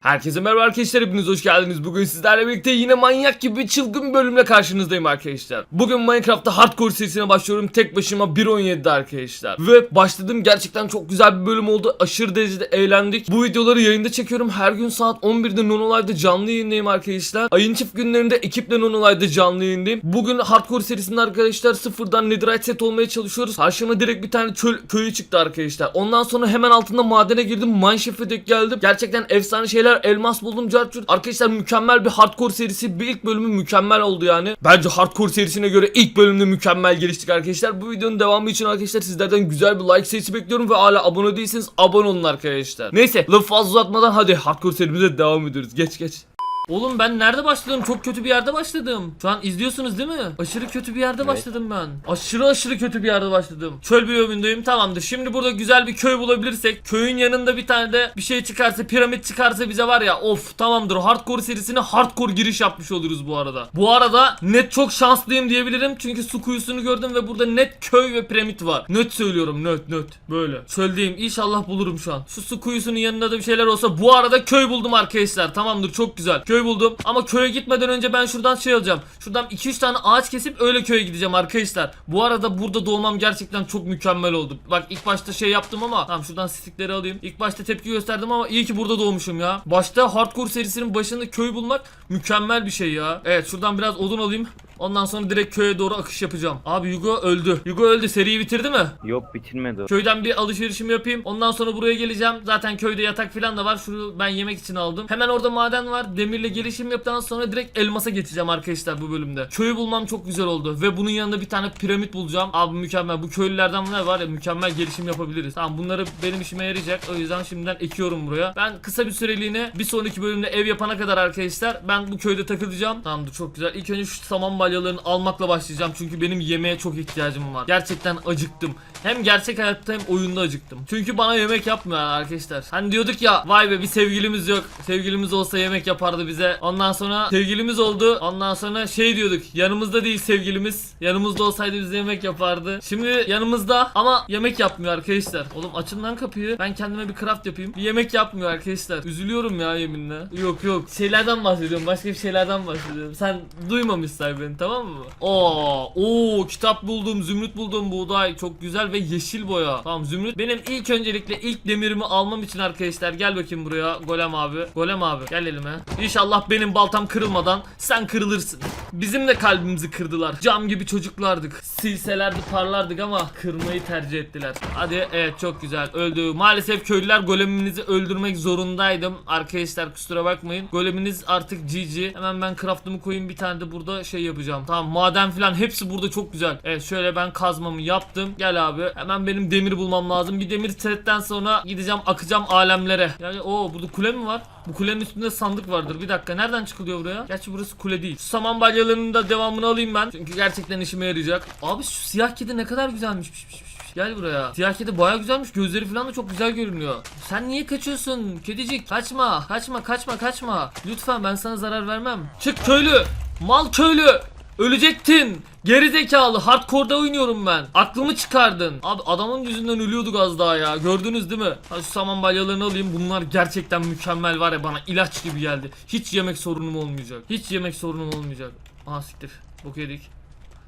Herkese merhaba arkadaşlar hepiniz hoş geldiniz. Bugün sizlerle birlikte yine manyak gibi çılgın bir bölümle karşınızdayım arkadaşlar. Bugün Minecraft'ta Hardcore serisine başlıyorum. Tek başıma 1.17'de arkadaşlar. Ve başladım gerçekten çok güzel bir bölüm oldu. Aşırı derecede eğlendik. Bu videoları yayında çekiyorum. Her gün saat 11'de Nonolive'da canlı yayındayım arkadaşlar. Ayın çift günlerinde ekiple Nonolive'da canlı yayındayım. Bugün Hardcore serisinde arkadaşlar sıfırdan Netherite set olmaya çalışıyoruz. Karşıma direkt bir tane çöl köyü çıktı arkadaşlar. Ondan sonra hemen altında madene girdim. Mineshaft'e denk geldim. Gerçekten efsane şeyler elmas buldum carçurt. Arkadaşlar mükemmel bir hardcore serisi. Bir ilk bölümü mükemmel oldu yani. Bence hardcore serisine göre ilk bölümde mükemmel geliştik arkadaşlar. Bu videonun devamı için arkadaşlar sizlerden güzel bir like sayısı bekliyorum ve hala abone değilseniz abone olun arkadaşlar. Neyse lafı fazla uzatmadan hadi hardcore serimize devam ediyoruz. Geç geç. Oğlum ben nerede başladım? Çok kötü bir yerde başladım. Şu an izliyorsunuz değil mi? Aşırı kötü bir yerde başladım ben. Aşırı aşırı kötü bir yerde başladım. Çöl biyomundayım tamamdır. Şimdi burada güzel bir köy bulabilirsek, köyün yanında bir tane de bir şey çıkarsa, piramit çıkarsa bize var ya of tamamdır. Hardcore serisine hardcore giriş yapmış oluruz bu arada. Bu arada net çok şanslıyım diyebilirim. Çünkü su kuyusunu gördüm ve burada net köy ve piramit var. Net söylüyorum net net. Böyle. Çöldeyim. İnşallah bulurum şu an. Şu su kuyusunun yanında da bir şeyler olsa bu arada köy buldum arkadaşlar. Tamamdır çok güzel. Köy buldum. Ama köye gitmeden önce ben şuradan şey alacağım. Şuradan 2-3 tane ağaç kesip öyle köye gideceğim arkadaşlar. Bu arada burada doğmam gerçekten çok mükemmel oldu. Bak ilk başta şey yaptım ama tamam şuradan stikleri alayım. İlk başta tepki gösterdim ama iyi ki burada doğmuşum ya. Başta hardcore serisinin başında köy bulmak mükemmel bir şey ya. Evet şuradan biraz odun alayım. Ondan sonra direkt köye doğru akış yapacağım. Abi Yugo öldü. Yugo öldü. Seriyi bitirdi mi? Yok bitirmedi o. Köyden bir alışverişimi yapayım. Ondan sonra buraya geleceğim. Zaten köyde yatak falan da var. Şunu ben yemek için aldım. Hemen orada maden var. Demirle gelişim yaptıktan sonra direkt elmasa geçeceğim arkadaşlar bu bölümde. Köyü bulmam çok güzel oldu. Ve bunun yanında bir tane piramit bulacağım. Abi mükemmel. Bu köylülerden bunlar var ya mükemmel gelişim yapabiliriz. Tamam bunları benim işime yarayacak. O yüzden şimdiden ekiyorum buraya. Ben kısa bir süreliğine bir sonraki bölümde ev yapana kadar arkadaşlar ben bu köyde takılacağım. Tamamdır çok güzel. İlk önce şu saman balyalarını almakla başlayacağım. Çünkü benim yemeğe çok ihtiyacım var. Gerçekten acıktım. Hem gerçek hayatta hem oyunda acıktım. Çünkü bana yemek yapmıyor arkadaşlar. Hani diyorduk ya vay be bir sevgilimiz yok. Sevgilimiz olsa yemek yapardı bize. Ondan sonra sevgilimiz oldu. Ondan sonra şey diyorduk. Yanımızda değil sevgilimiz. Yanımızda olsaydı bize yemek yapardı. Şimdi yanımızda ama yemek yapmıyor arkadaşlar. Oğlum açın lan kapıyı. Ben kendime bir craft yapayım. Bir yemek yapmıyor arkadaşlar. Üzülüyorum ya yeminle. Yok yok. Şeylerden bahsediyorum. Başka bir şeylerden bahsediyorum. Sen duymamışsın beni tamam mı? Oo, oo kitap buldum, zümrüt buldum, buğday çok güzel ve yeşil boya. Tamam zümrüt. Benim ilk öncelikle ilk demirimi almam için arkadaşlar gel bakayım buraya Golem abi. Golem abi gel elime. İnşallah benim baltam kırılmadan sen kırılırsın. Bizim de kalbimizi kırdılar. Cam gibi çocuklardık. Silselerdi parlardık ama kırmayı tercih ettiler. Hadi evet çok güzel öldü. Maalesef köylüler goleminizi öldürmek zorundaydım. Arkadaşlar kusura bakmayın. Goleminiz artık GG. Hemen ben craftımı koyayım bir tane de burada şey yapacağım. Tamam maden falan hepsi burada çok güzel. Evet şöyle ben kazmamı yaptım. Gel abi. Hemen benim demir bulmam lazım. Bir demir setten sonra gideceğim akacağım alemlere. Yani o burada kule mi var? Bu kulenin üstünde sandık vardır. Bir dakika nereden çıkılıyor buraya? Gerçi burası kule değil. Şu saman balyalarının da devamını alayım ben. Çünkü gerçekten işime yarayacak. Abi şu siyah kedi ne kadar güzelmiş. Piş, piş, piş. Gel buraya. Siyah kedi baya güzelmiş. Gözleri falan da çok güzel görünüyor. Sen niye kaçıyorsun? Kedicik kaçma. Kaçma kaçma kaçma. Lütfen ben sana zarar vermem. Çık köylü. Mal köylü. Ölecektin. Geri zekalı hardcore'da oynuyorum ben. Aklımı çıkardın. Abi adamın yüzünden ölüyorduk az daha ya. Gördünüz değil mi? Hadi şu saman balyalarını alayım. Bunlar gerçekten mükemmel var ya bana ilaç gibi geldi. Hiç yemek sorunum olmayacak. Hiç yemek sorunum olmayacak. Aha siktir. Bok yedik.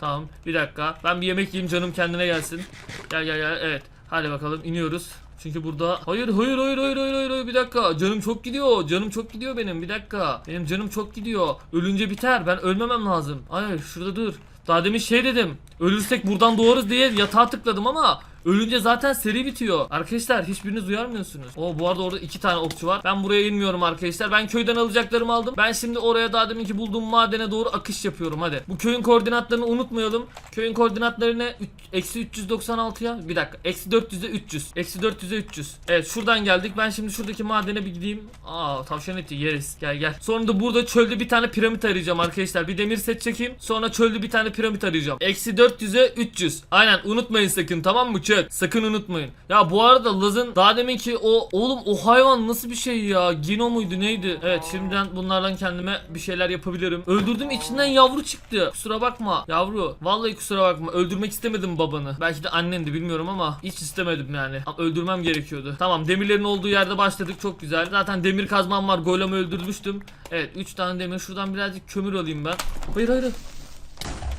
Tamam bir dakika. Ben bir yemek yiyeyim canım kendine gelsin. Gel gel gel evet. Hadi bakalım iniyoruz. Çünkü burada hayır hayır hayır hayır hayır hayır, bir dakika canım çok gidiyor canım çok gidiyor benim bir dakika benim canım çok gidiyor ölünce biter ben ölmemem lazım hayır şurada dur daha demin şey dedim ölürsek buradan doğarız diye yatağa tıkladım ama Ölünce zaten seri bitiyor. Arkadaşlar hiçbiriniz uyarmıyorsunuz. O bu arada orada iki tane okçu var. Ben buraya inmiyorum arkadaşlar. Ben köyden alacaklarımı aldım. Ben şimdi oraya daha deminki bulduğum madene doğru akış yapıyorum hadi. Bu köyün koordinatlarını unutmayalım. Köyün koordinatları ne? Eksi 396 ya. Bir dakika. Eksi 400'e 300. Eksi 400'e 300. Evet şuradan geldik. Ben şimdi şuradaki madene bir gideyim. Aa tavşan eti yeriz. Gel gel. Sonra da burada çölde bir tane piramit arayacağım arkadaşlar. Bir demir set çekeyim. Sonra çölde bir tane piramit arayacağım. Eksi 400'e 300. Aynen unutmayın sakın tamam mı? chat. Sakın unutmayın. Ya bu arada Laz'ın daha demin ki o oğlum o hayvan nasıl bir şey ya? Gino muydu neydi? Evet şimdiden bunlardan kendime bir şeyler yapabilirim. Öldürdüm içinden yavru çıktı. Kusura bakma yavru. Vallahi kusura bakma. Öldürmek istemedim babanı. Belki de annendi bilmiyorum ama hiç istemedim yani. Öldürmem gerekiyordu. Tamam demirlerin olduğu yerde başladık çok güzel. Zaten demir kazmam var. Golemi öldürmüştüm. Evet 3 tane demir. Şuradan birazcık kömür alayım ben. Hayır. hayır.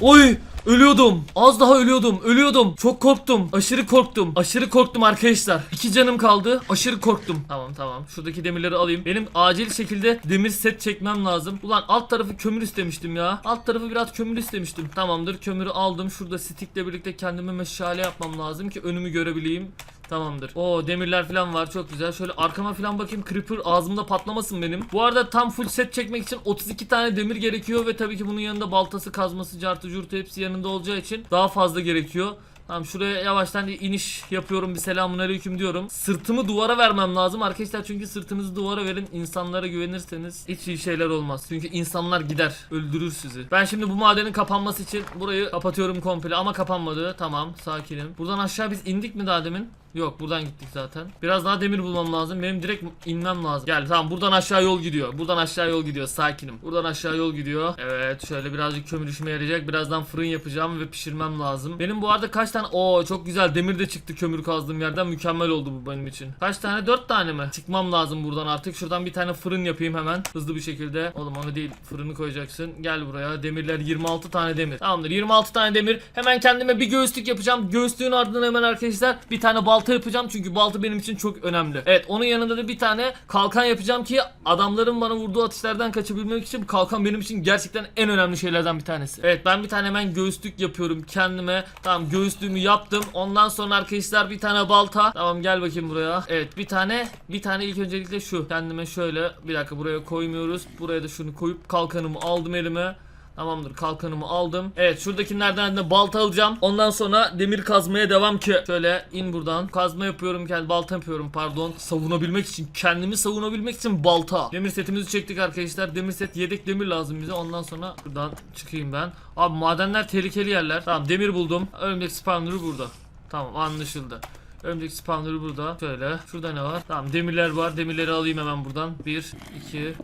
Oy ölüyordum. Az daha ölüyordum. Ölüyordum. Çok korktum. Aşırı korktum. Aşırı korktum arkadaşlar. İki canım kaldı. Aşırı korktum. Tamam tamam. Şuradaki demirleri alayım. Benim acil şekilde demir set çekmem lazım. Ulan alt tarafı kömür istemiştim ya. Alt tarafı biraz kömür istemiştim. Tamamdır. Kömürü aldım. Şurada stickle birlikte kendime meşale yapmam lazım ki önümü görebileyim. Tamamdır. O demirler falan var çok güzel. Şöyle arkama falan bakayım. Creeper ağzımda patlamasın benim. Bu arada tam full set çekmek için 32 tane demir gerekiyor ve tabii ki bunun yanında baltası, kazması, cartı, curtu hepsi yanında olacağı için daha fazla gerekiyor. Tamam şuraya yavaştan iniş yapıyorum bir selamun aleyküm diyorum. Sırtımı duvara vermem lazım arkadaşlar çünkü sırtınızı duvara verin insanlara güvenirseniz hiç iyi şeyler olmaz. Çünkü insanlar gider öldürür sizi. Ben şimdi bu madenin kapanması için burayı kapatıyorum komple ama kapanmadı. Tamam sakinim. Buradan aşağı biz indik mi daha demin? Yok buradan gittik zaten. Biraz daha demir bulmam lazım. Benim direkt inmem lazım. Gel tamam buradan aşağı yol gidiyor. Buradan aşağı yol gidiyor. Sakinim. Buradan aşağı yol gidiyor. Evet şöyle birazcık kömür işime yarayacak. Birazdan fırın yapacağım ve pişirmem lazım. Benim bu arada kaç tane... Oo çok güzel demir de çıktı kömür kazdığım yerden. Mükemmel oldu bu benim için. Kaç tane? Dört tane mi? Çıkmam lazım buradan artık. Şuradan bir tane fırın yapayım hemen. Hızlı bir şekilde. Oğlum onu değil. Fırını koyacaksın. Gel buraya. Demirler 26 tane demir. Tamamdır. 26 tane demir. Hemen kendime bir göğüslük yapacağım. Göğüslüğün ardından hemen arkadaşlar bir tane balta yapacağım. Çünkü balta benim için çok önemli. Evet onun yanında da bir tane kalkan yapacağım ki adamların bana vurduğu atışlardan kaçabilmek için kalkan benim için gerçekten en önemli şeylerden bir tanesi. Evet ben bir tane hemen göğüslük yapıyorum kendime. Tamam göğüslüğümü yaptım. Ondan sonra arkadaşlar bir tane balta. Tamam gel bakayım buraya. Evet bir tane bir tane ilk öncelikle şu. Kendime şöyle bir dakika buraya koymuyoruz. Buraya da şunu koyup kalkanımı aldım elime. Tamamdır kalkanımı aldım. Evet şuradakilerden de balta alacağım. Ondan sonra demir kazmaya devam ki. Şöyle in buradan. Kazma yapıyorum kendi balta yapıyorum pardon. Savunabilmek için kendimi savunabilmek için balta. Demir setimizi çektik arkadaşlar. Demir set yedek demir lazım bize. Ondan sonra buradan çıkayım ben. Abi madenler tehlikeli yerler. Tamam demir buldum. Örümcek spawner'ı burada. Tamam anlaşıldı. Örümcek spawner'ı burada. Şöyle. Şurada ne var? Tamam demirler var. Demirleri alayım hemen buradan. 1, 2, 3.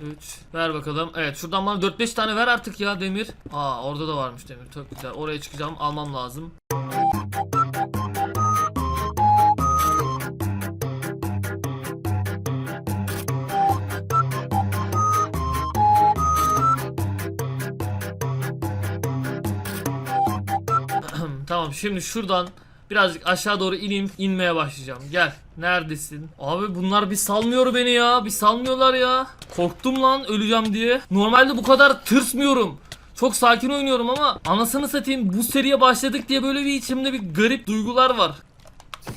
Ver bakalım. Evet şuradan bana 4-5 tane ver artık ya demir. Aa orada da varmış demir. Çok güzel. Oraya çıkacağım. Almam lazım. tamam şimdi şuradan birazcık aşağı doğru ineyim inmeye başlayacağım. Gel. Neredesin? Abi bunlar bir salmıyor beni ya. Bir salmıyorlar ya. Korktum lan öleceğim diye. Normalde bu kadar tırsmıyorum. Çok sakin oynuyorum ama anasını satayım bu seriye başladık diye böyle bir içimde bir garip duygular var.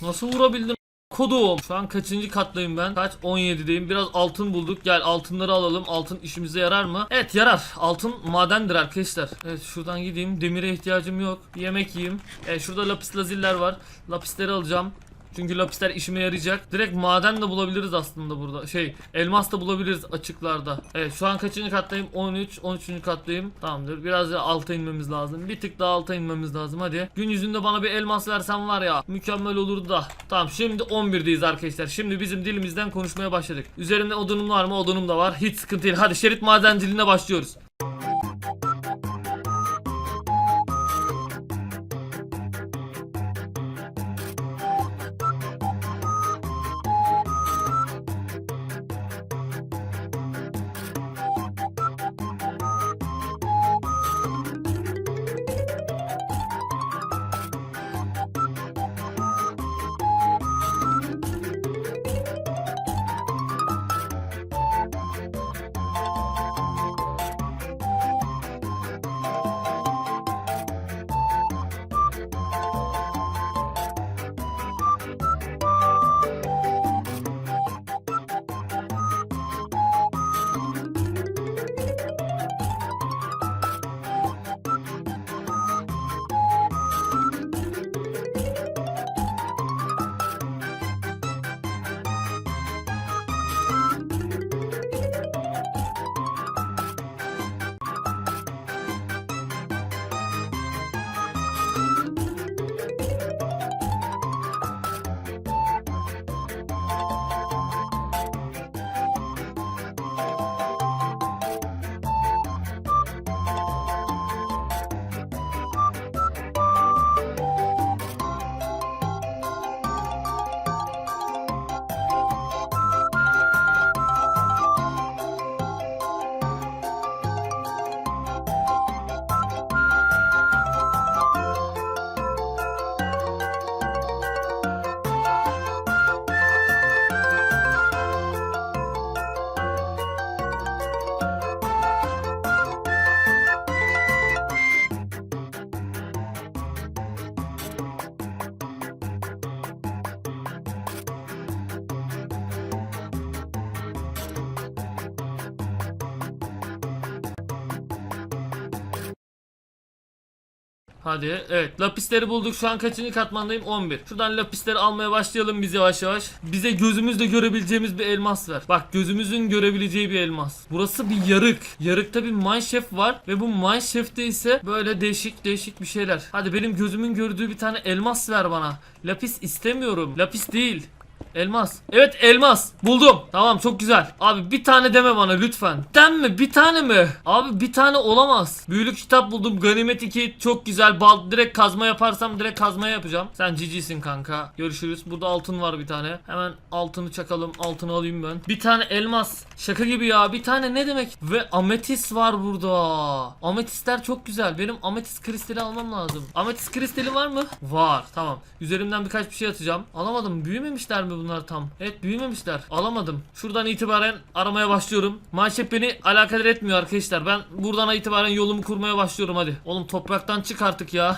Nasıl vurabildim? Kodum. Şu an kaçıncı kattayım ben? Kaç? 17'deyim. Biraz altın bulduk. Gel altınları alalım. Altın işimize yarar mı? Evet yarar. Altın madendir arkadaşlar. Evet şuradan gideyim. Demire ihtiyacım yok. Bir yemek yiyeyim. Evet şurada lapis laziller var. Lapisleri alacağım. Çünkü lapisler işime yarayacak. Direkt maden de bulabiliriz aslında burada. Şey, elmas da bulabiliriz açıklarda. Evet, şu an kaçıncı kattayım? 13, 13. kattayım. Tamamdır. Biraz da alta inmemiz lazım. Bir tık daha alta inmemiz lazım. Hadi. Gün yüzünde bana bir elmas versen var ya, mükemmel olurdu da. Tamam, şimdi 11'deyiz arkadaşlar. Şimdi bizim dilimizden konuşmaya başladık. Üzerimde odunum var mı? Odunum da var. Hiç sıkıntı değil. Hadi şerit madenciliğine başlıyoruz. Hadi evet. Lapisleri bulduk. Şu an kaçıncı katmandayım? 11 Şuradan lapisleri almaya başlayalım biz yavaş yavaş. Bize gözümüzle görebileceğimiz bir elmas ver. Bak gözümüzün görebileceği bir elmas. Burası bir yarık. Yarıkta bir mineshaft var Ve bu mineshaft'te ise böyle değişik değişik bir şeyler. Hadi benim gözümün gördüğü bir tane elmas ver bana. Lapis istemiyorum. Lapis değil Elmas. Evet elmas. Buldum. Tamam çok güzel. Abi bir tane deme bana lütfen. Den mi? Bir tane mi? Abi bir tane olamaz. Büyülü kitap buldum. Ganimet 2 çok güzel. Bal direkt kazma yaparsam direkt kazmaya yapacağım. Sen cicisin kanka. Görüşürüz. Burada altın var bir tane. Hemen altını çakalım. Altını alayım ben. Bir tane elmas. Şaka gibi ya. Bir tane ne demek? Ve ametis var burada. Ametistler çok güzel. Benim ametist kristali almam lazım. Ametist kristali var mı? Var. Tamam. Üzerimden birkaç bir şey atacağım. Alamadım. Büyümemişler mi bunlar tam? Evet büyümemişler. Alamadım. Şuradan itibaren aramaya başlıyorum. Manşet beni alakadar etmiyor arkadaşlar. Ben buradan itibaren yolumu kurmaya başlıyorum hadi. Oğlum topraktan çık artık ya.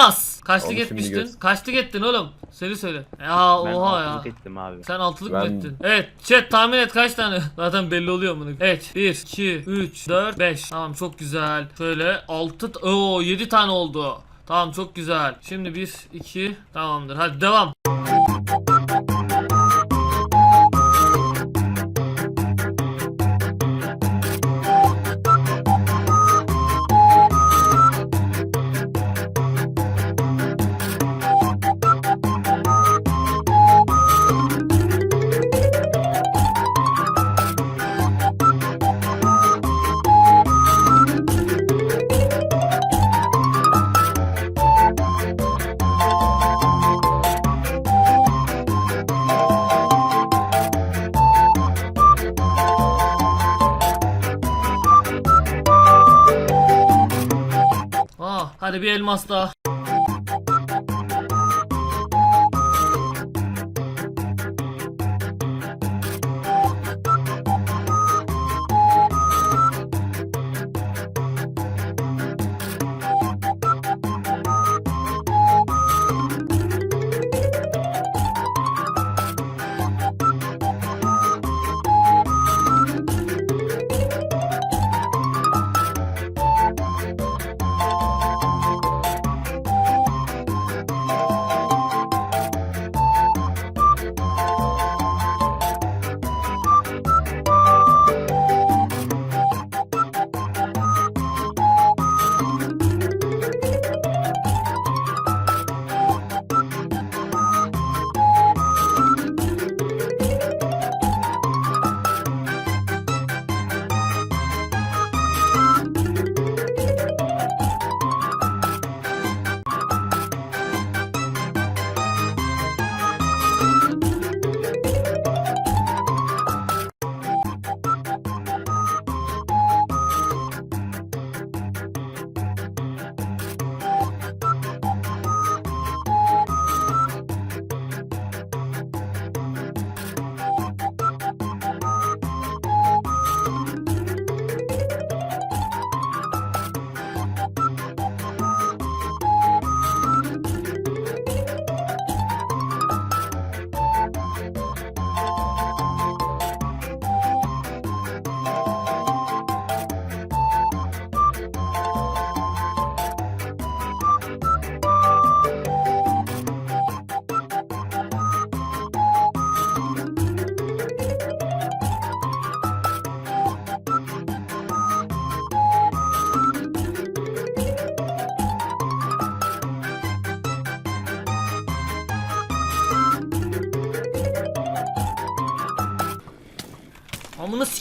Elmas. Kaçlık Oğlum şimdi etmiştin? göz- Kaçlık ettin oğlum? Söyle söyle. Ya Ben oha ya. altılık ettim abi. Sen altılık Ben- mı ettin? Evet chat tahmin et kaç tane? Zaten belli oluyor bunu. Evet 1, 2, 3, 4, 5. Tamam çok güzel. Şöyle 6, ooo 7 tane oldu. Tamam çok güzel. Şimdi 1, 2, tamamdır. Hadi devam. Hadi bir elmas daha.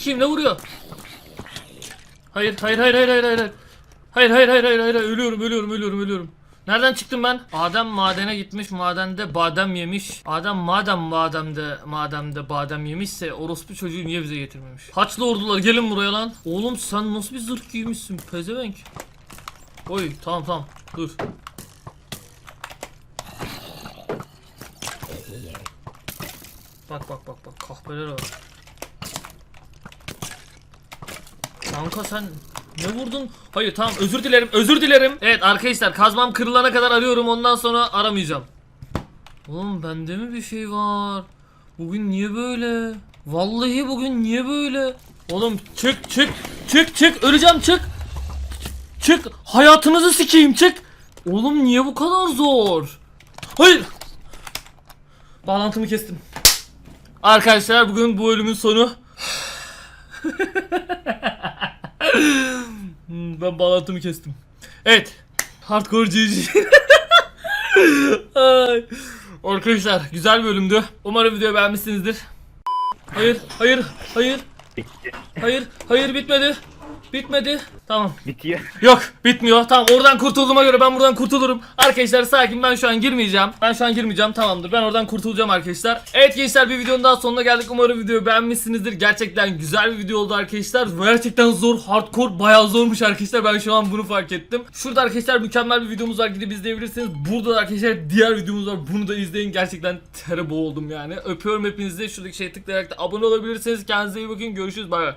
Ne vuruyor? Hayır hayır hayır hayır hayır hayır. Hayır hayır hayır hayır hayır ölüyorum ölüyorum ölüyorum ölüyorum. Nereden çıktım ben? Adem madene gitmiş, madende badem yemiş. Adem madem mademde mademde badem yemişse orospu çocuğu niye bize getirmemiş? Haçlı ordular gelin buraya lan. Oğlum sen nasıl bir zırh giymişsin pezevenk? Oy tamam tamam dur. Bak bak bak bak kahpeler var. Kanka sen ne vurdun? Hayır tamam özür dilerim özür dilerim. Evet arkadaşlar kazmam kırılana kadar arıyorum ondan sonra aramayacağım. Oğlum bende mi bir şey var? Bugün niye böyle? Vallahi bugün niye böyle? Oğlum çık çık çık çık öleceğim çık. Çık hayatınızı sikeyim çık. Oğlum niye bu kadar zor? Hayır. Bağlantımı kestim. Arkadaşlar bugün bu ölümün sonu. Hmm, ben bağlantımı kestim. Evet. Hardcore GG. Ay. Arkadaşlar güzel bölümdü. Umarım videoyu beğenmişsinizdir. Hayır, hayır, hayır. Hayır, hayır bitmedi. Bitmedi. Tamam. Bitiyor. Yok bitmiyor. Tamam oradan kurtulduğuma göre ben buradan kurtulurum. Arkadaşlar sakin ben şu an girmeyeceğim. Ben şu an girmeyeceğim tamamdır. Ben oradan kurtulacağım arkadaşlar. Evet gençler bir videonun daha sonuna geldik. Umarım videoyu beğenmişsinizdir. Gerçekten güzel bir video oldu arkadaşlar. Gerçekten zor. Hardcore bayağı zormuş arkadaşlar. Ben şu an bunu fark ettim. Şurada arkadaşlar mükemmel bir videomuz var. Gidip izleyebilirsiniz. Burada da arkadaşlar diğer videomuz var. Bunu da izleyin. Gerçekten tere boğuldum yani. Öpüyorum hepinizi. Şuradaki şeye tıklayarak da abone olabilirsiniz. Kendinize iyi bakın. Görüşürüz. Bay bay.